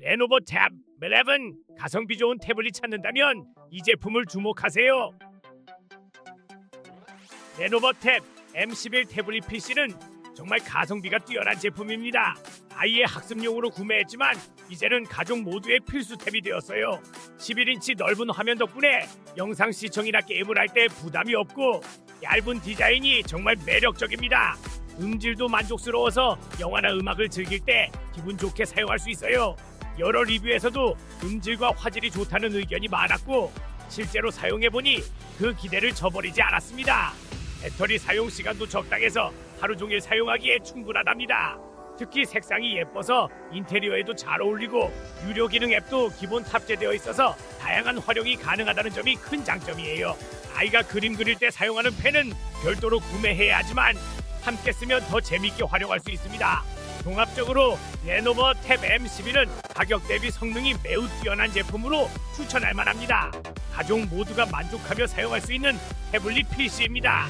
레노버 탭 11 가성비 좋은 태블릿 찾는다면 이 제품을 주목하세요. 레노버 탭 M11 태블릿 PC는 정말 가성비가 뛰어난 제품입니다. 아이의 학습용으로 구매했지만 이제는 가족 모두의 필수 탭이 되었어요. 11인치 넓은 화면 덕분에 영상 시청이나 게임을 할 때 부담이 없고 얇은 디자인이 정말 매력적입니다. 음질도 만족스러워서 영화나 음악을 즐길 때 기분 좋게 사용할 수 있어요. 여러 리뷰에서도 음질과 화질이 좋다는 의견이 많았고 실제로 사용해보니 그 기대를 저버리지 않았습니다. 배터리 사용 시간도 적당해서 하루 종일 사용하기에 충분하답니다. 특히 색상이 예뻐서 인테리어에도 잘 어울리고 유료 기능 앱도 기본 탑재되어 있어서 다양한 활용이 가능하다는 점이 큰 장점이에요. 아이가 그림 그릴 때 사용하는 펜은 별도로 구매해야 하지만 함께 쓰면 더 재밌게 활용할 수 있습니다. 종합적으로 레노버 탭 M12는 가격 대비 성능이 매우 뛰어난 제품으로 추천할 만합니다. 가족 모두가 만족하며 사용할 수 있는 태블릿 PC입니다.